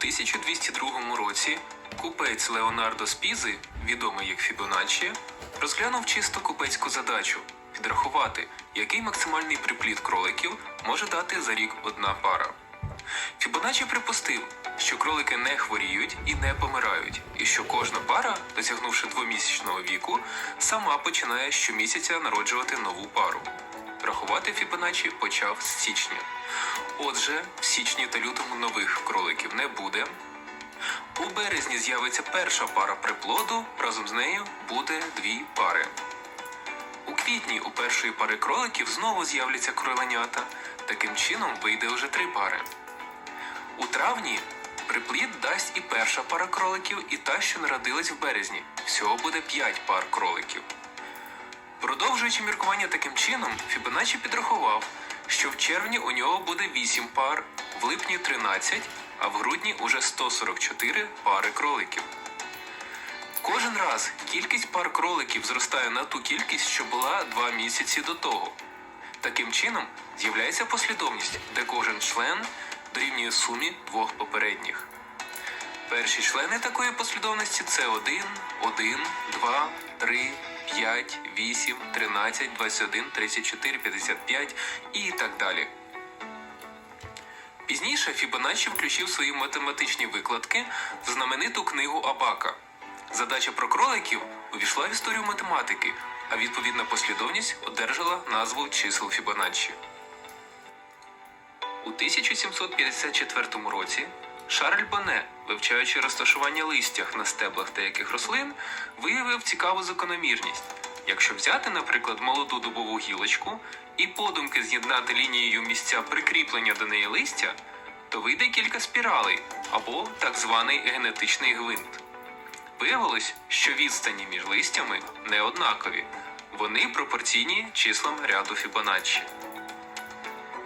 1202 році купець Леонардо Спізи, відомий як Фібоначчі, розглянув чисто купецьку задачу підрахувати, який максимальний приплід кроликів може дати за рік одна пара. Фібоначчі припустив, що кролики не хворіють і не помирають, і що кожна пара, досягнувши двомісячного віку, сама починає щомісяця народжувати нову пару. Рахувати Фібоначчі почав з січня. Отже, в січні та лютому нових кроликів не буде. У березні з'явиться перша пара приплоду, разом з нею буде дві пари. У квітні у першої пари кроликів знову з'являться кроленята. Таким чином вийде вже три пари. У травні приплід дасть і перша пара кроликів, і та, що народилась в березні. Всього буде 5 пар кроликів. Продовжуючи міркування таким чином, Фібоначчі підрахував, що в червні у нього буде 8 пар, в липні 13, а в грудні уже 144 пари кроликів. Кожен раз кількість пар кроликів зростає на ту кількість, що була 2 місяці до того. Таким чином, з'являється послідовність, де кожен член дорівнює сумі двох попередніх. Перші члени такої послідовності це 1, 1, 2, 3, 5, 8, 13, 21, 34, 55 і так далі. Пізніше Фібоначчі включив свої математичні викладки в знамениту книгу Абака. Задача про кроликів увійшла в історію математики, а відповідна послідовність одержала назву чисел Фібоначчі. У 1754 році Шарль Боне, вивчаючи розташування листях на стеблах деяких рослин, виявив цікаву закономірність. Якщо взяти, наприклад, молоду дубову гілочку і подумки з'єднати лінією місця прикріплення до неї листя, то вийде кілька спіралей або так званий генетичний гвинт. Виявилось, що відстані між листями не однакові, вони пропорційні числам ряду Фібоначчі.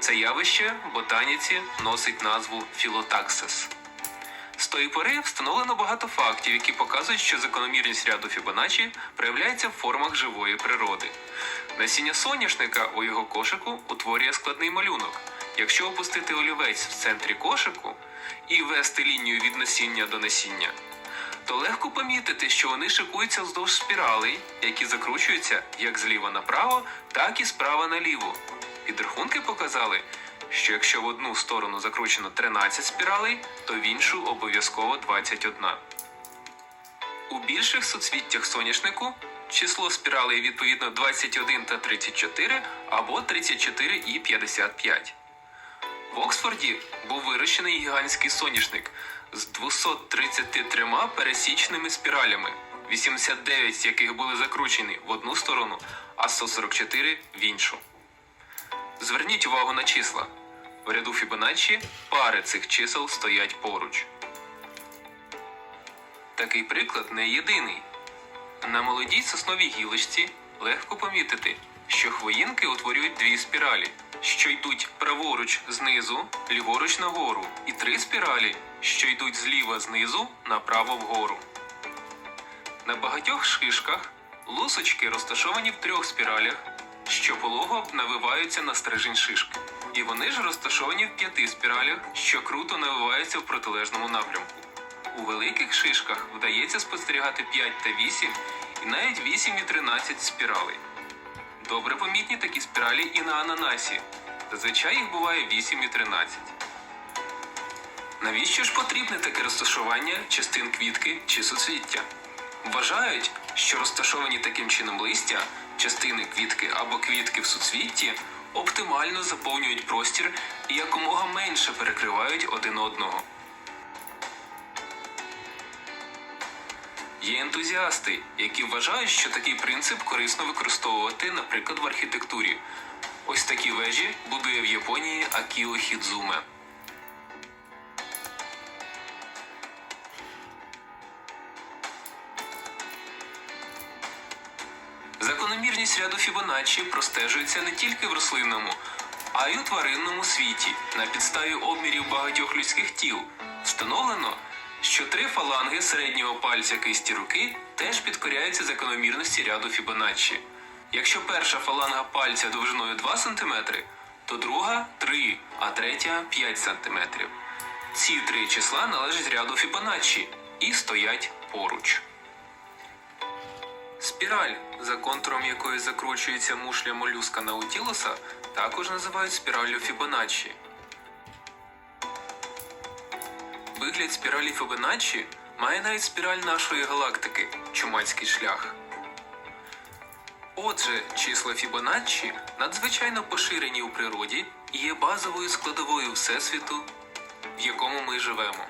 Це явище в ботаніці носить назву філотаксис. З тої пори встановлено багато фактів, які показують, що закономірність ряду Фібоначчі проявляється в формах живої природи. Насіння соняшника у його кошику утворює складний малюнок. Якщо опустити олівець в центрі кошику і ввести лінію від насіння до насіння, то легко помітити, що вони шикуються вздовж спіралей, які закручуються як зліва направо, так і справа наліво. Підрахунки показали, що якщо в одну сторону закручено 13 спіралей, то в іншу обов'язково 21. У більших суцвіттях соняшнику число спіралей відповідно 21 та 34 або 34 і 55. В Оксфорді був вирощений гігантський соняшник з 233 пересічними спіралями, 89 з яких були закручені в одну сторону, а 144 в іншу. Зверніть увагу на числа. В ряду Фібоначчі пари цих чисел стоять поруч. Такий приклад не єдиний. На молодій сосновій гілочці легко помітити, що хвоїнки утворюють дві спіралі, що йдуть праворуч знизу, ліворуч нагору, і три спіралі, що йдуть зліва знизу направо вгору. На багатьох шишках лусочки розташовані в трьох спіралях, що полого навиваються на стрижень шишки. І вони ж розташовані в п'яти спіралях, що круто навиваються в протилежному напрямку. У великих шишках вдається спостерігати 5 та 8 і навіть 8 і 13 спіралей. Добре помітні такі спіралі і на ананасі. Зазвичай їх буває 8 і 13. Навіщо ж потрібне таке розташування частин квітки чи суцвіття? Вважають, що розташовані таким чином листя, частини квітки або квітки в суцвітті оптимально заповнюють простір і якомога менше перекривають один одного. Є ентузіасти, які вважають, що такий принцип корисно використовувати, наприклад, в архітектурі. Ось такі вежі будує в Японії Акіо Хідзуме. Закономірність ряду Фібоначчі простежується не тільки в рослинному, а й у тваринному світі. На підставі обмірів багатьох людських тіл встановлено, що три фаланги середнього пальця кисті руки теж підкоряються закономірності ряду Фібоначчі. Якщо перша фаланга пальця довжиною 2 см, то друга 3, а третя 5 см. Ці три числа належать ряду Фібоначчі і стоять поруч. Спіраль, за контуром якої закручується мушля молюска наутілоса, також називають спіраллю Фібоначчі. Вигляд спіралі Фібоначчі має навіть спіраль нашої галактики Чумацький шлях. Отже, числа Фібоначчі надзвичайно поширені у природі і є базовою складовою всесвіту, в якому ми живемо.